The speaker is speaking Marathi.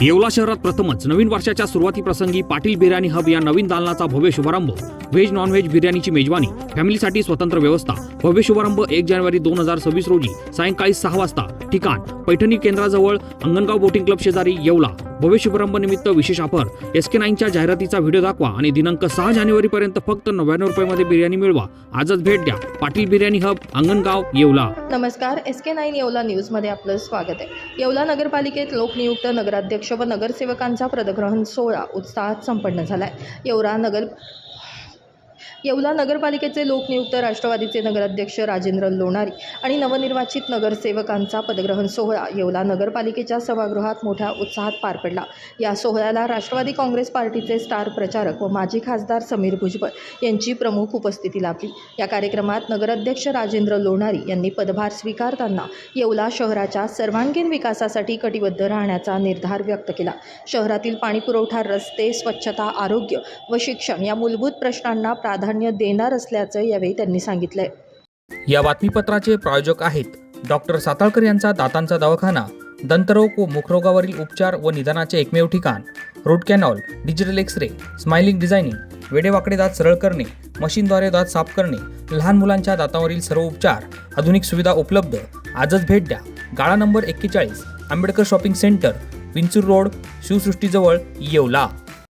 येवला शहरात प्रथमच नवीन वर्षाच्या सुरुवातीप्रसंगी पाटील बिर्याणी हब या नवीन दालनाचा भव्य शुभारंभ. व्हेज नॉन व्हेज बिर्याणीची मेजवानी फॅमिलीसाठी स्वतंत्र व्यवस्था भव्य शुभारंभ एक जानेवारी दोन हजार सव्वीस रोजी सायंकाळी सहा वाजता. ठिकाण पैठणी केंद्राजवळ अंगणगाव बोटिंग क्लब शेजारी येवला. भव्य विशेष ऑफर एस के नाईनच्या जाहिरातीचा व्हिडिओ दाखवा आणि दिनांक सहा जानेवारी पर्यंत फक्त नव्याण्णव रुपयामध्ये बिर्याणी मिळवा. आजच भेट द्या. पाटील बिर्याणी हब अंगणगाव येवला. नमस्कार. एस के नाईन येवला न्यूजमध्ये आपलं स्वागत आहे. येवला नगरपालिकेत लोकनियुक्त नगराध्यक्ष व नगरसेवकांचा पदग्रहण सोहळा उत्साहात संपन्न झाला आहे येवला नगर येवला नगरपालिकेचे लोकनियुक्त राष्ट्रवादीचे नगराध्यक्ष राजेंद्र लोणारी आणि नवनिर्वाचित नगरसेवकांचा पदग्रहण सोहळा येवला नगरपालिकेच्या सभागृहात मोठ्या उत्साहात पार पडला. या सोहळ्याला राष्ट्रवादी काँग्रेस पार्टीचे स्टार प्रचारक व माजी खासदार समीर भुजबळ यांची प्रमुख उपस्थिती लाभली. या कार्यक्रमात नगराध्यक्ष राजेंद्र लोणारी यांनी पदभार स्वीकारताना येवला शहराच्या सर्वांगीण विकासासाठी कटिबद्ध राहण्याचा निर्धार व्यक्त केला. शहरातील पाणीपुरवठा रस्ते स्वच्छता आरोग्य व शिक्षण या मूलभूत प्रश्नांना प्राधान्य प्राधान्य देणार असल्याचं यावेळी त्यांनी सांगितलंय. या बातमीपत्राचे प्रायोजक आहेत डॉक्टर साताळकर यांचा दातांचा दवाखाना दंतरोग व मुखरोगावरील उपचार व निदानाचे एकमेव ठिकाण root canal digital X ray smiling designing वेडेवाकडे दात सरळ करणे मशीनद्वारे दात साफ करणे लहान मुलांच्या दातावरील सर्व उपचार आधुनिक सुविधा उपलब्ध आजच भेट द्या. गाळा नंबर एक्केचाळीस Ambedkar shopping centre Vinchur road शिवसृष्टीजवळ Yeola.